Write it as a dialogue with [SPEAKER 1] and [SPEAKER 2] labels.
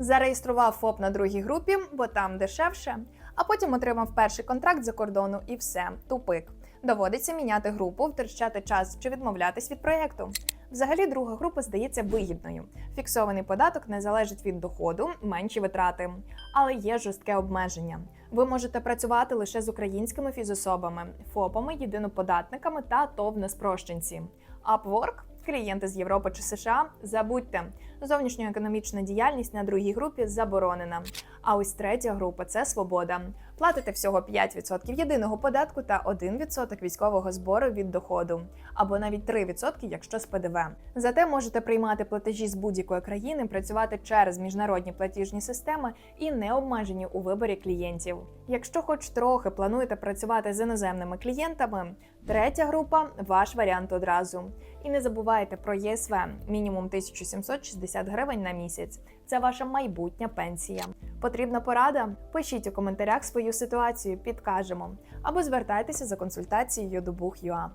[SPEAKER 1] Зареєстрував ФОП на другій групі, бо там дешевше, а потім отримав перший контракт за кордону і все, тупик. Доводиться міняти групу, втрачати час чи відмовлятись від проєкту. Взагалі, друга група здається вигідною. Фіксований податок не залежить від доходу, менші витрати, але є жорстке обмеження. Ви можете працювати лише з українськими фізособами, ФОПами, єдиноподатниками та ТОВ неспрощенці. Upwork – клієнти з Європи чи США, забудьте. Зовнішньоекономічна діяльність на другій групі заборонена. А ось третя група це свобода. Платите всього 5% єдиного податку та 1% військового збору від доходу, або навіть 3%, якщо з ПДВ. Зате можете приймати платежі з будь-якої країни, працювати через міжнародні платіжні системи і не обмежені у виборі клієнтів. Якщо хоч трохи плануєте працювати з іноземними клієнтами, третя група ваш варіант одразу. І не забувайте про ЄСВ мінімум 1760 гривень на місяць. Це ваша майбутня пенсія. Потрібна порада? Пишіть у коментарях свою ситуацію, підкажемо або звертайтеся за консультацією до Бух.ua.